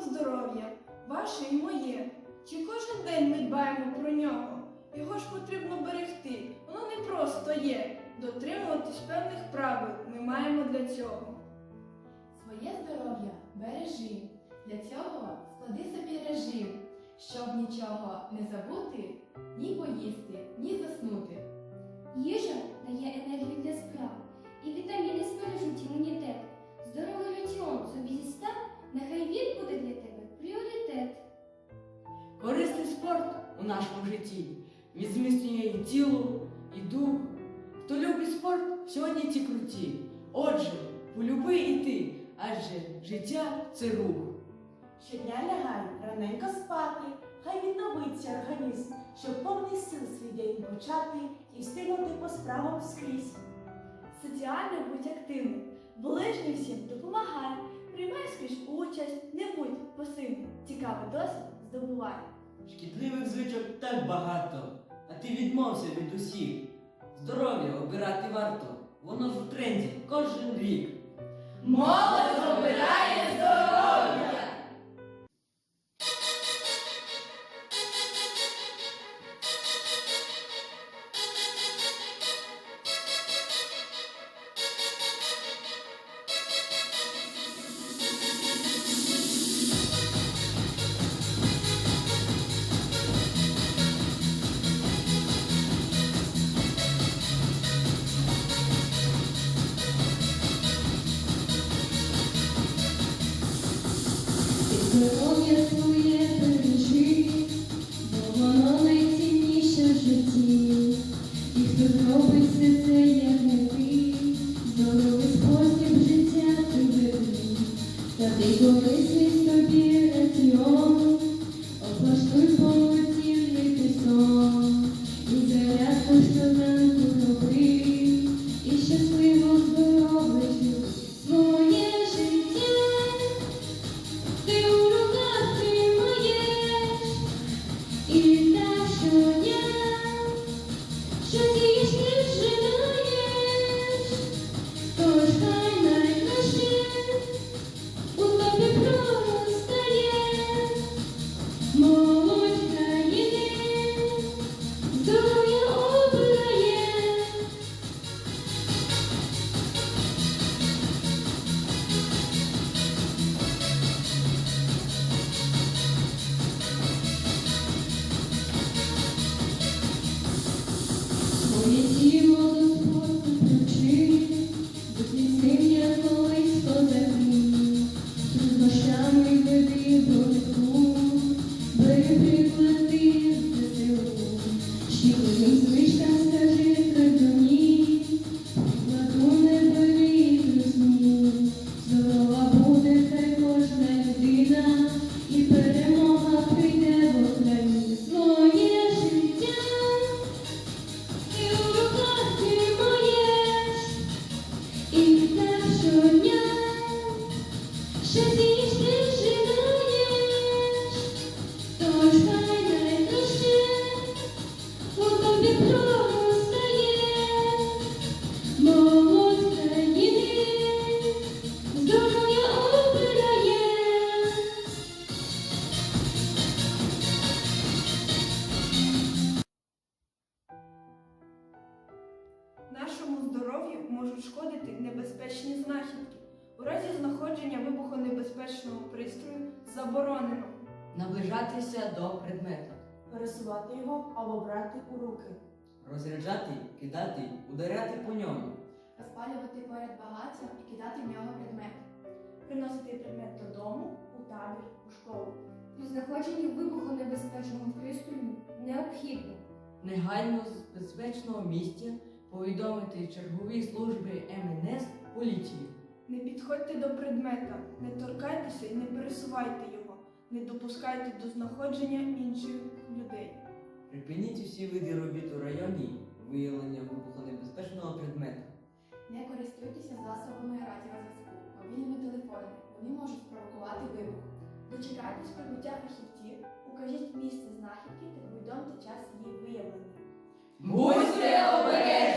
здоров'я, ваше і моє. Чи кожен день ми дбаємо про нього? Його ж потрібно берегти, воно не просто є. Дотримуватись певних правил ми маємо для цього. Своє здоров'я бережи. Для цього склади собі режим, щоб нічого не забути, ні поїсти, ні заснути. Їжа дає енергію для справ, і вітаміни збережуть зміцнює і тіло, і дух. Хто любить спорт, сьогодні ті круті. Отже, полюби і ти, адже життя це рух. Щодня лягай раненько спати, хай відновиться організм, щоб повний сил свій день почати і встигнути по справам скрізь. Соціально будь активним, ближнім всім допомагай, приймай скрізь участь, не будь пасивним, цікавий досвід здобувай. Шкідливих звичок так багато, ти відмовся від усіх. Здоров'я обирати варто, воно ж у тренді кожен рік. Молодь корисний тобі раціон, облаштуй повноцінний ти Своє Нашому здоров'ю можуть шкодити небезпечні знахідки. У разі знаходження вибухонебезпечного пристрою заборонено Наближатися до предмета, Пересувати його або брати у руки. Розряджати, кидати, ударяти по ньому. Розпалювати поряд багаття і кидати в нього предмет. приносити предмет додому, у табір, у школу. При знаходженні вибухонебезпечного пристрою необхідно Негайно з безпечного місця повідомити чергові служби МНС поліції. Не підходьте до предмета, не торкайтеся і не пересувайте його, не допускайте до знаходження інших людей. Припиніть усі види робіт у районі виявлення вибухонебезпечного предмета. Не користуйтеся засобами радіозв'язку, мобільними телефонами. Вони можуть спровокувати вибух. Дочекайтесь прибуття фахівців, укажіть місце знахідки та повідомте час її виявлення. Будьте обережні!